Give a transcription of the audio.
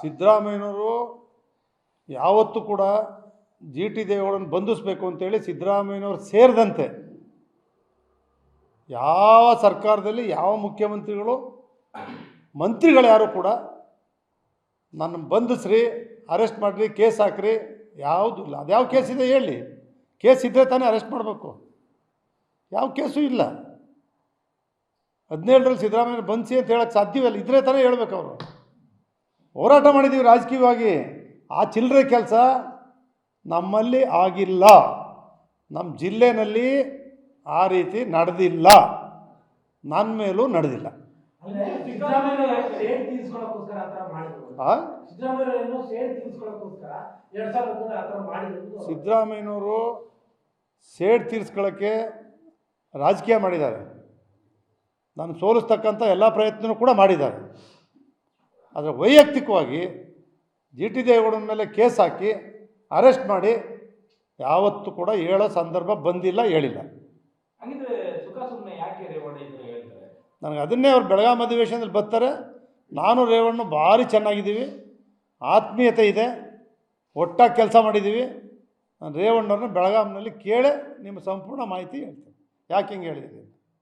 ಸಿದ್ದರಾಮಯ್ಯನವರು ಯಾವತ್ತೂ ಕೂಡ ಜಿ ಟಿ ದೇವೇಗೌಡನ ಬಂಧಿಸಬೇಕು ಅಂತೇಳಿ ಸಿದ್ದರಾಮಯ್ಯನವರು ಸೇರಿದಂತೆ ಯಾವ ಸರ್ಕಾರದಲ್ಲಿ ಯಾವ ಮುಖ್ಯಮಂತ್ರಿಗಳು, ಮಂತ್ರಿಗಳು ಯಾರು ಕೂಡ ನನ್ನ ಬಂಧಿಸ್ರಿ, ಅರೆಸ್ಟ್ ಮಾಡಿರಿ, ಕೇಸ್ ಹಾಕ್ರಿ, ಯಾವುದು ಇಲ್ಲ. ಅದು ಯಾವ ಕೇಸ್ ಇದೆ ಹೇಳಿ. ಕೇಸ್ ಇದ್ದರೆ ತಾನೇ ಅರೆಸ್ಟ್ ಮಾಡಬೇಕು. ಯಾವ ಕೇಸು ಇಲ್ಲ. ಹದಿನೇಳರಲ್ಲಿ ಸಿದ್ದರಾಮಯ್ಯ ಬನ್ಸಿ ಅಂತ ಹೇಳೋಕ್ಕೆ ಸಾಧ್ಯವಲ್ಲ ಇದ್ರೆ ತಾನೇ ಹೇಳ್ಬೇಕು ಅವರು. ಹೋರಾಟ ಮಾಡಿದ್ದೀವಿ ರಾಜಕೀಯವಾಗಿ. ಆ ಚಿಲ್ಲರೆ ಕೆಲಸ ನಮ್ಮಲ್ಲಿ ಆಗಿಲ್ಲ. ನಮ್ಮ ಜಿಲ್ಲೆನಲ್ಲಿ ಆ ರೀತಿ ನಡೆದಿಲ್ಲ. ನನ್ನ ಮೇಲೂ ನಡೆದಿಲ್ಲ. ಸಿದ್ದರಾಮಯ್ಯನವರು ಸೇಡ್ ತೀರಿಸ್ಕೊಳ್ಳೋಕ್ಕೆ ರಾಜಕೀಯ ಮಾಡಿದ್ದಾರೆ. ನಾನು ಸೋಲಿಸ್ತಕ್ಕಂಥ ಎಲ್ಲ ಪ್ರಯತ್ನವೂ ಕೂಡ ಮಾಡಿದ್ದಾರೆ. ಆದರೆ ವೈಯಕ್ತಿಕವಾಗಿ ಜಿ ಟಿ ದೇವೇಗೌಡನ ಮೇಲೆ ಕೇಸ್ ಹಾಕಿ ಅರೆಸ್ಟ್ ಮಾಡಿ ಯಾವತ್ತೂ ಕೂಡ ಹೇಳೋ ಸಂದರ್ಭ ಬಂದಿಲ್ಲ ಹೇಳಿಲ್ಲ. ನನಗೆ ಅದನ್ನೇ ಅವ್ರು ಬೆಳಗಾವಿ ಅಧಿವೇಶನದಲ್ಲಿ ಬರ್ತಾರೆ. ನಾನು ರೇವಣ್ಣ ಭಾರಿ ಚೆನ್ನಾಗಿದ್ದೀವಿ. ಆತ್ಮೀಯತೆ ಇದೆ. ಒಟ್ಟಾಗಿ ಕೆಲಸ ಮಾಡಿದ್ದೀವಿ. ನಾನು ರೇವಣ್ಣವ್ರನ್ನ ಬೆಳಗಾವಿನಲ್ಲಿ ಕೇಳೇ ನಿಮ್ಮ ಸಂಪೂರ್ಣ ಮಾಹಿತಿ ಹೇಳ್ತೀನಿ. ಯಾಕೆ ಹಿಂಗೆ ಹೇಳಿದ್ದೀನಿ